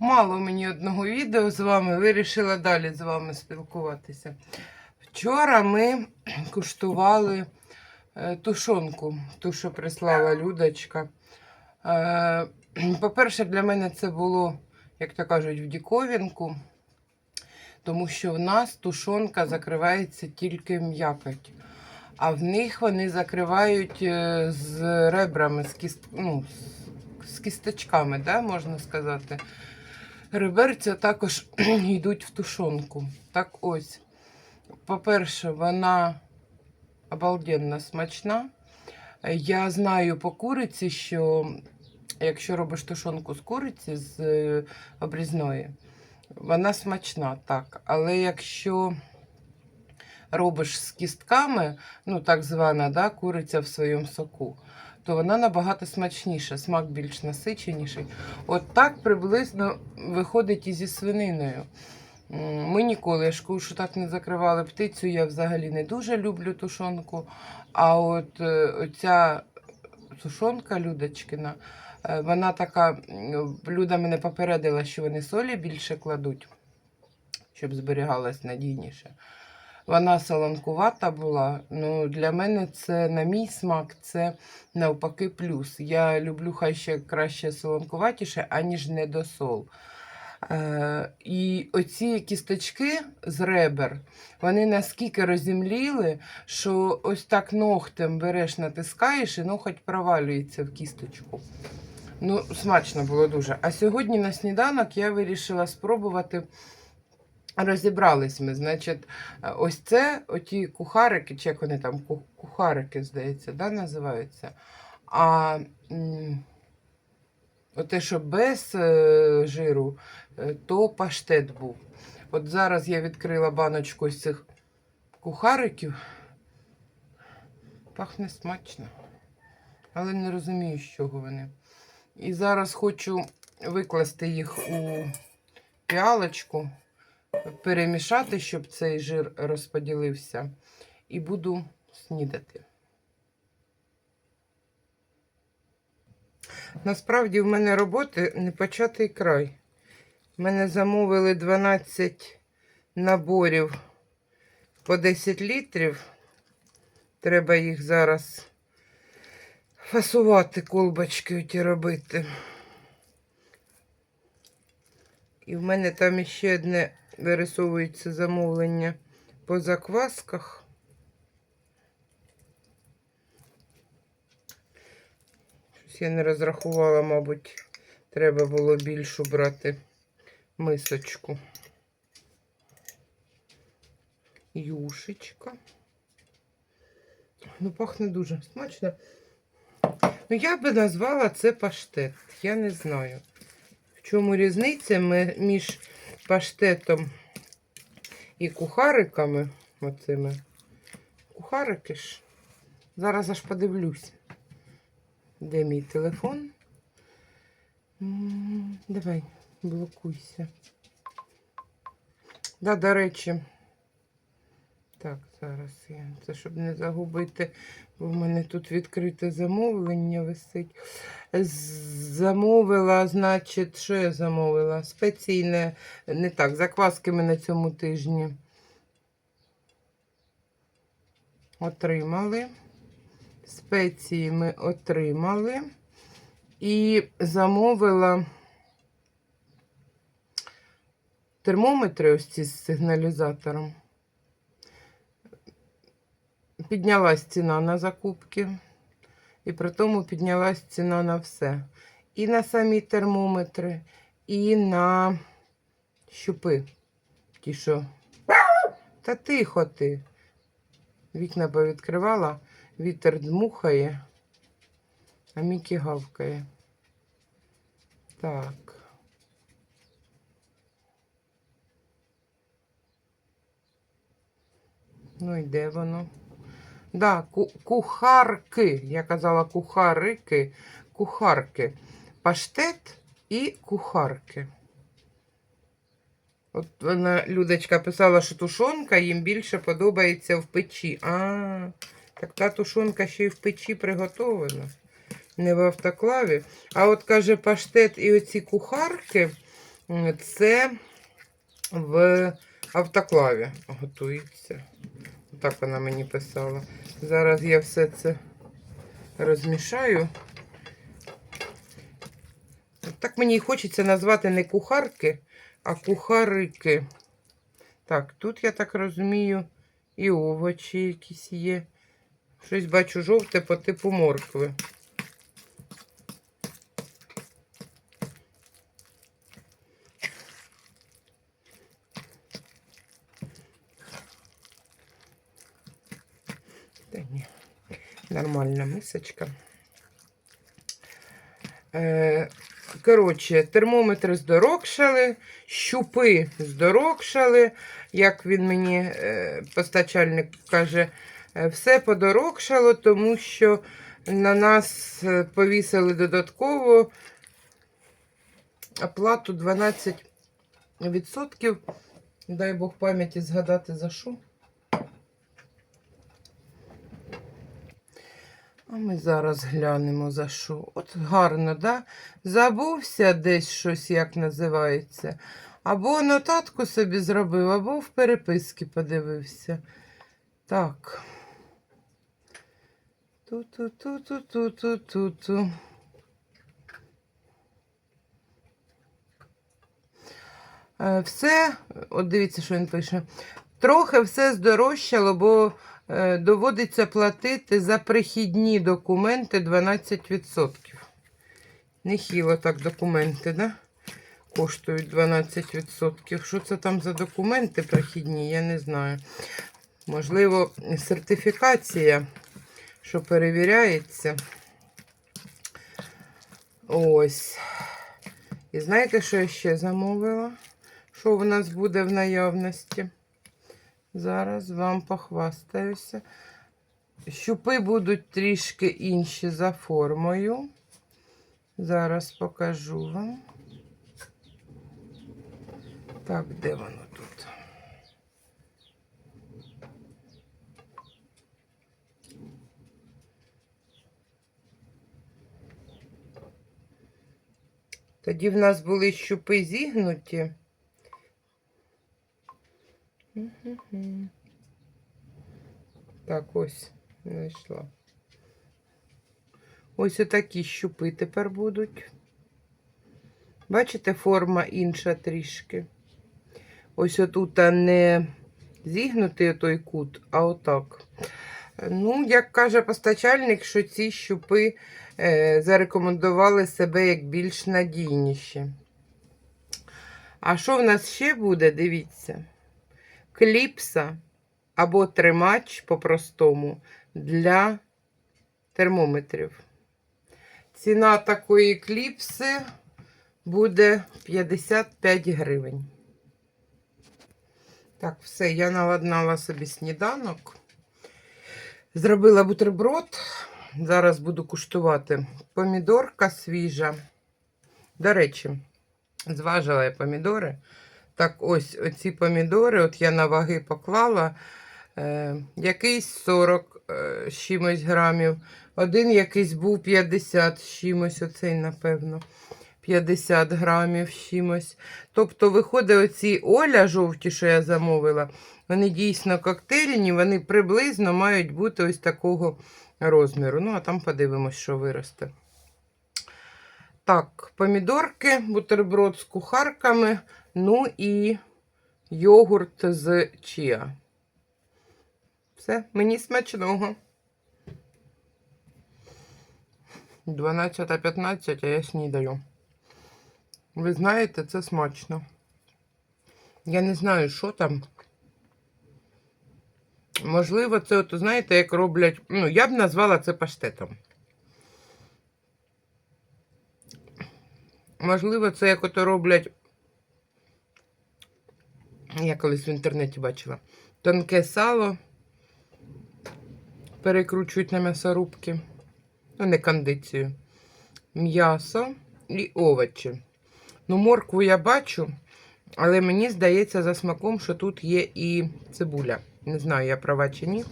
Мало мені одного відео з вами, вирішила далі з вами спілкуватися. Вчора ми куштували е, тушонку, ту, що прислала Людочка. Е, По-перше, для мене це було, як то кажуть, в діковінку, тому що в нас тушонка закривається тільки м'якоть. А в них вони закривають е, з ребрами, з, кіст... ну, з- кісточками, да, можна сказати. Реберця також йдуть в тушонку. Так ось. По-перше, вона обалденно смачна. Я знаю по куриці, що якщо робиш тушонку з куриці з е, обрізної, вона смачна, так. Але якщо робиш з кістками, ну так звана да, куриця в своєму соку, то вона набагато смачніша, смак більш насиченіший. От так приблизно виходить і зі свининою. Ми ніколи, я ж що так не закривали птицю. Я взагалі не дуже люблю тушонку. А от е, оця тушонка Людочкина, е, вона така, Люда мене попередила, що вони солі більше кладуть, щоб зберігалась надійніше. Вона солонкувата була. Ну, для мене це, на мій смак, це навпаки плюс. Я люблю хай ще краще солонкуватіше, аніж недосол. Е, і оці кісточки з ребер, вони наскільки розімліли, що ось так ногтем береш, натискаєш, і ноготь провалюється в кісточку. Ну, смачно було дуже. А сьогодні на сніданок я вирішила спробувати. Розібрались ми, значить, е, ось це оті кухарики, чи як вони там, кухарики, здається, да, називаються. А м, оте, що без е, жиру, е, то паштет був. От зараз я відкрила баночку з цих кухариків. Пахне смачно. Але не розумію, з чого вони. І зараз хочу викласти їх у піалочку, перемішати, щоб цей жир розподілився. І буду снідати. Насправді в мене роботи не початий край. Мене замовили 12 наборів по 10 літрів. Треба їх зараз фасувати, колбочки оті робити. І в мене там ще одне вирисовується замовлення по заквасках. Щось я не розрахувала, мабуть, треба було більшу брати мисочку. Юшечка. Ну, пахне дуже смачно. Ну, я би назвала це паштет. Я не знаю. В чому різниця між паштетом і кухариками. Оцими. Кухарики ж. Зараз аж подивлюсь. Де мій телефон? Давай, блокуйся. Да, до речі. Так, зараз я. Це щоб не загубити, бо в мене тут відкрите замовлення висить. Замовила, значить, що я замовила? Спеції не, не так, закваски ми на цьому тижні отримали. Спеції ми отримали. І замовила термометри ось ці з сигналізатором. Піднялась ціна на закупки, і при тому піднялась ціна на все. І на самі термометри, і на щупи. Ті, що. Та тихо ти. Вікна повідкривала, вітер дмухає, а Мікі гавкає. Так. Ну і де воно? Да, кухарки. Я казала кухарики, кухарки. Паштет і кухарки. От вона, Людочка писала, що тушонка їм більше подобається в печі. А, так та тушонка ще й в печі приготовлена. Не в автоклаві. А от каже, паштет і оці кухарки Це в автоклаві готується. Так вона мені писала. Зараз я все це розмішаю. Так мені і хочеться назвати не кухарки, а кухарики. Так, тут, я так розумію, і овочі якісь є. Щось бачу жовте по типу моркви. Нормальна мисочка. Е, коротше, термометри здорожчали, щупи здорожчали, як він мені, е, постачальник каже, е, все подорожчало, тому що на нас повісили додатково оплату 12%. Дай Бог пам'яті згадати за що. Ми зараз глянемо за що. От гарно, да? Забувся десь щось, як називається. Або нотатку собі зробив, або в переписки подивився. Так. Ту-ту-ту-ту-ту-ту-ту. Е, Все, от дивіться, що він пише. Трохи все здорожчало, бо доводиться платити за прихідні документи 12%. Нехило так документи, да? Коштують 12%. Що це там за документи прихідні, я не знаю. Можливо, сертифікація, що перевіряється. Ось. І знаєте, що я ще замовила? Що в нас буде в наявності? Зараз вам похвастаюся. Щупи будуть трішки інші за формою. Зараз покажу вам. Так, де воно тут? Тоді в нас були щупи зігнуті. Так, ось знайшла. Ось отакі щупи тепер будуть. Бачите, форма інша трішки. Ось отут не зігнутий той кут, а отак. Ну, як каже постачальник, що ці щупи е, зарекомендували себе як більш надійніші. А що в нас ще буде, дивіться кліпса або тримач по-простому для термометрів. Ціна такої кліпси буде 55 гривень. Так, все, я наладнала собі сніданок. Зробила бутерброд. Зараз буду куштувати помідорка свіжа. До речі, зважила я помідори. Так, ось оці помідори, от я на ваги поклала. Е, якийсь 40 е, чимось грамів. Один якийсь був 50 з чимось, оцей, напевно, 50 грамів чимось. Тобто, виходить, оці Оля жовті, що я замовила, вони дійсно коктейльні, вони приблизно мають бути ось такого розміру. Ну, а там подивимось, що виросте. Так, помідорки, бутерброд з кухарками. Ну і йогурт з чіа. Все, мені смачного. 12.15, а я снідаю. Ви знаєте, це смачно. Я не знаю, що там. Можливо, це, от, знаєте, як роблять. Ну, я б назвала це паштетом. Можливо, це як ото роблять я колись в інтернеті бачила. Тонке сало перекручують на м'ясорубки. Ну, не кондицію. М'ясо і овочі. Ну, моркву я бачу, але мені здається за смаком, що тут є і цибуля. Не знаю, я права чи ні.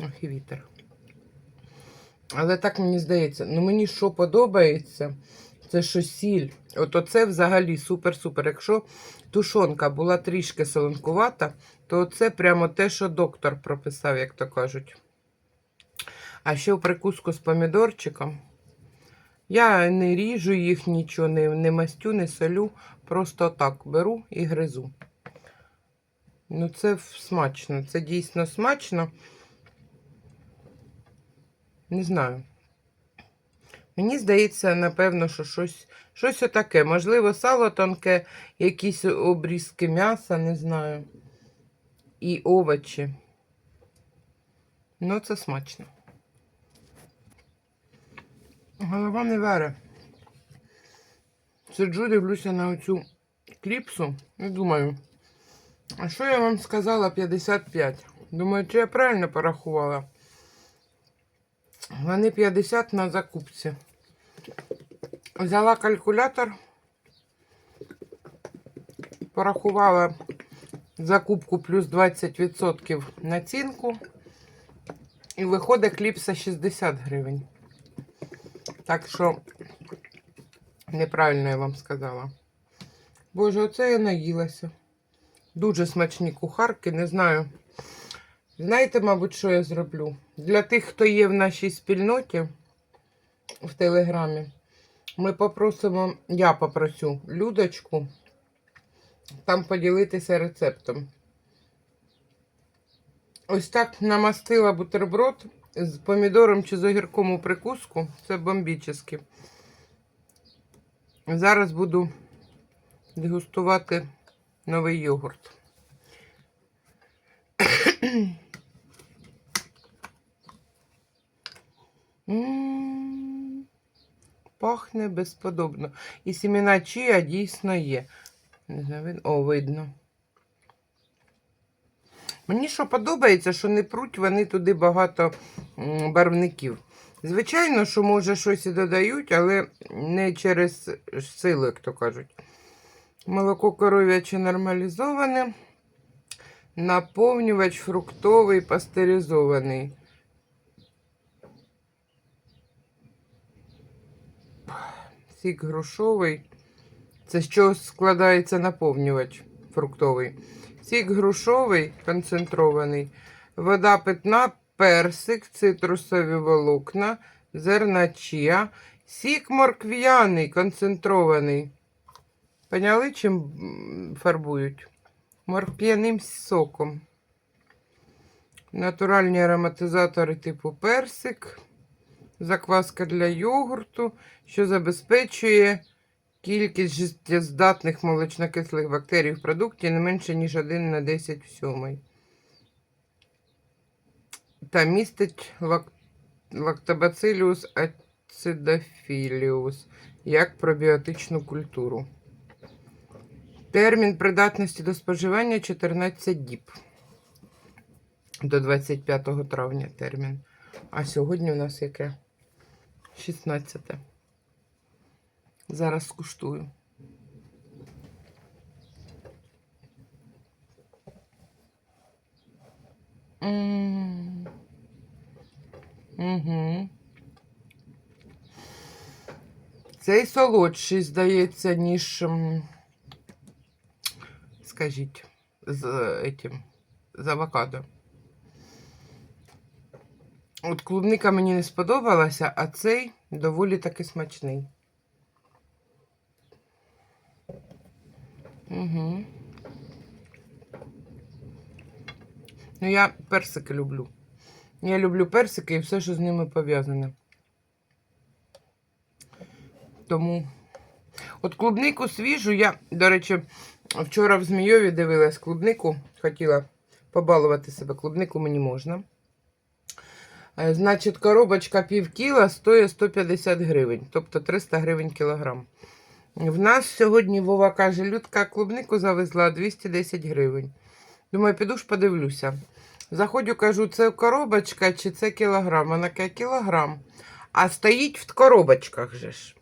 Ох, і вітер. Але так мені здається. Ну, мені що подобається, Це що сіль. От оце взагалі супер-супер. Якщо тушонка була трішки солонкувата, то це прямо те, що доктор прописав, як то кажуть. А ще в прикуску з помідорчиком. Я не ріжу їх нічого, не, не мастю, не солю. Просто так беру і гризу. Ну, це смачно. Це дійсно смачно. Не знаю. Мені здається, напевно, що щось, щось отаке. Можливо, сало тонке, якісь обрізки м'яса, не знаю. І овочі. Ну, це смачно. Голова не вере. Сиджу, дивлюся на оцю кліпсу і думаю, а що я вам сказала 55? Думаю, чи я правильно порахувала? Вони 50 на закупці. Взяла калькулятор, порахувала закупку плюс 20% націнку. І виходить кліпса 60 гривень. Так що неправильно я вам сказала. Боже, оце я наїлася. Дуже смачні кухарки, не знаю. Знаєте, мабуть, що я зроблю? Для тих, хто є в нашій спільноті в Телеграмі, ми попросимо, я попросю Людочку там поділитися рецептом. Ось так намастила бутерброд з помідором чи з огірком у прикуску. Це бомбічески. Зараз буду дегустувати новий йогурт. Пахне безподобно. І сімена чия дійсно є. Не знаю, видно. О, видно. Мені що подобається, що не пруть вони туди багато барвників. Звичайно, що може щось і додають, але не через силу, як то кажуть. Молоко коров'яче нормалізоване. Наповнювач фруктовий пастеризований. Сік грушовий. Це з чого складається наповнювач фруктовий. Сік грушовий концентрований, вода питна, персик, цитрусові волокна, зерна чия, сік моркв'яний концентрований. Поняли, чим фарбують? Моркв'яним соком. Натуральні ароматизатори типу персик, закваска для йогурту, що забезпечує кількість життєздатних молочнокислих бактерій в продукті не менше, ніж 1 на 10 в сьомий. Та містить лак... лактобациліус ацидофіліус як пробіотичну культуру. Термін придатності до споживання 14 діб. До 25 травня термін. А сьогодні у нас яке? 16. Зараз скуштую. Угу. Цей солодший, здається, ніж, скажіть, з этим, з авокадо. От клубника мені не сподобалася, а цей доволі таки смачний. Угу. Ну, я персики люблю. Я люблю персики і все, що з ними пов'язане. Тому. От клубнику свіжу я, до речі, вчора в Змійові дивилась клубнику. Хотіла побалувати себе. Клубнику мені можна. Е, Значить, коробочка пів кіла стоїть 150 гривень, тобто 300 гривень кілограм. В нас сьогодні Вова каже, Людка клубнику завезла 210 гривень. Думаю, піду ж подивлюся. Заходжу, кажу, це коробочка чи це кілограм? Вона каже, кілограм. А стоїть в коробочках же ж.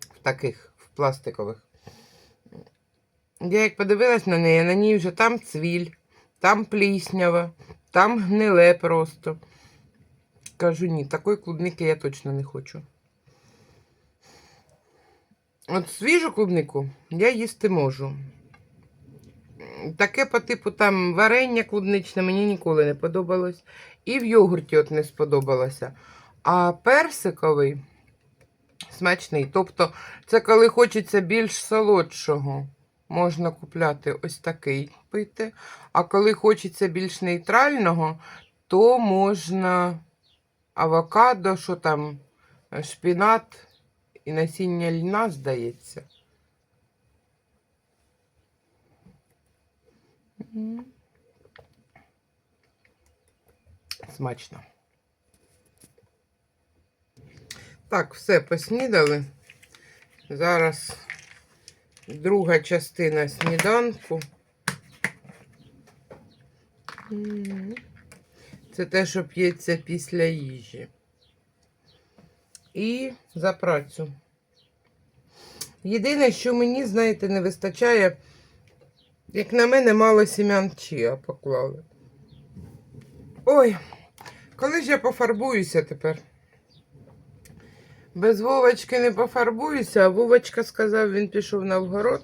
В таких, в пластикових. Я як подивилась на неї, на ній вже там цвіль, там пліснява, там гниле просто. Кажу, ні, такої клубники я точно не хочу. От свіжу клубнику я їсти можу. Таке по типу там варення клубничне мені ніколи не подобалось. І в йогурті от не сподобалося. А персиковий смачний. Тобто, це коли хочеться більш солодшого, можна купляти ось такий пити. А коли хочеться більш нейтрального, то можна авокадо, що там, е, шпінат і насіння льна, здається. Смачно. Так, все поснідали. Зараз друга частина сніданку. Це те, що п'ється після їжі. І за працю. Єдине, що мені, знаєте, не вистачає, як на мене, мало сім'ян чия поклали. Ой, коли ж я пофарбуюся тепер? Без Вовочки не пофарбуюся, а Вовочка сказав, він пішов на вгород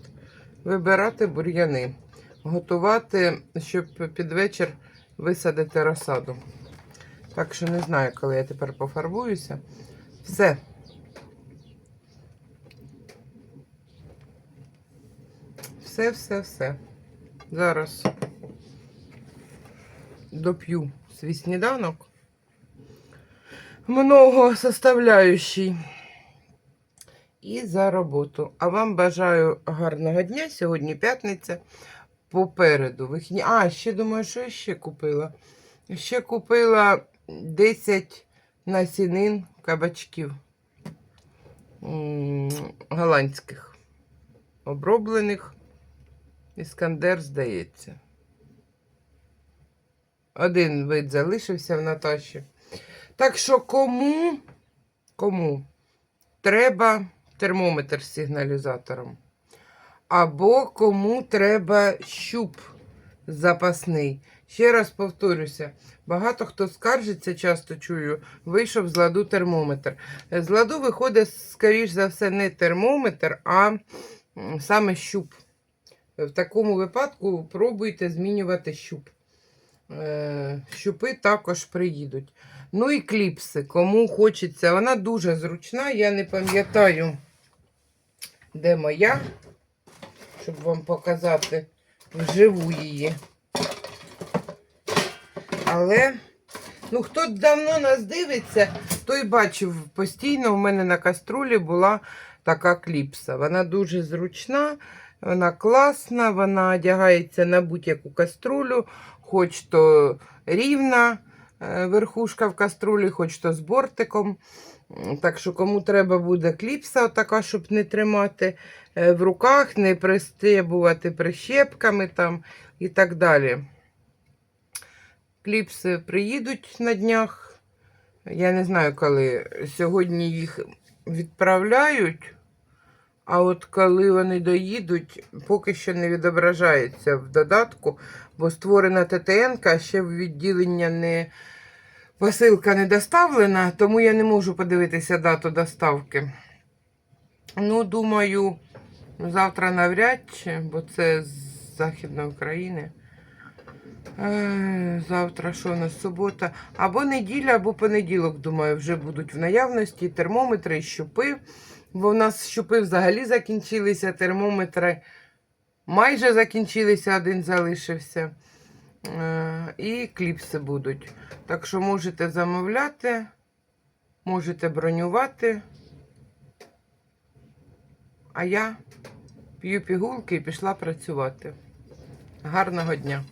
вибирати бур'яни, готувати, щоб під вечір висадити розсаду. Так що не знаю, коли я тепер пофарбуюся. Все. Все, все, все. Зараз доп'ю свій сніданок. Много составляющий. І за роботу. А вам бажаю гарного дня. Сьогодні п'ятниця. Попереду вихідні. А, ще думаю, що я ще купила. Ще купила 10 насінин кабачків голландських. Оброблених. Іскандер, здається. Один вид залишився в Наташі. Так що кому, кому треба термометр з сигналізатором? Або кому треба щуп запасний. Ще раз повторюся, багато хто скаржиться, часто чую, вийшов з ладу термометр. З ладу виходить, скоріш за все, не термометр, а саме щуп. В такому випадку пробуйте змінювати щуп. Е, Щупи також приїдуть. Ну і кліпси, кому хочеться. Вона дуже зручна, я не пам'ятаю, де моя, щоб вам показати вживу її. Але, ну, хто давно нас дивиться, той бачив, постійно у мене на каструлі була така кліпса. Вона дуже зручна, вона класна, вона одягається на будь-яку каструлю, хоч то рівна верхушка в каструлі, хоч то з бортиком. Так що, кому треба буде кліпса, така, щоб не тримати е, в руках, не пристебувати прищепками там і так далі. Кліпси приїдуть на днях. Я не знаю, коли. Сьогодні їх відправляють. А от коли вони доїдуть, поки що не відображається в додатку, бо створена ТТН, ще в відділення не посилка не доставлена, тому я не можу подивитися дату доставки. Ну, думаю, завтра навряд чи, бо це з Західної України. Е, Завтра що у нас субота? Або неділя, або понеділок, думаю, вже будуть в наявності термометри і щупи. Бо в нас щупи взагалі закінчилися, термометри майже закінчилися, один залишився. Е, І кліпси будуть. Так що можете замовляти, можете бронювати. А я п'ю пігулки і пішла працювати. Гарного дня!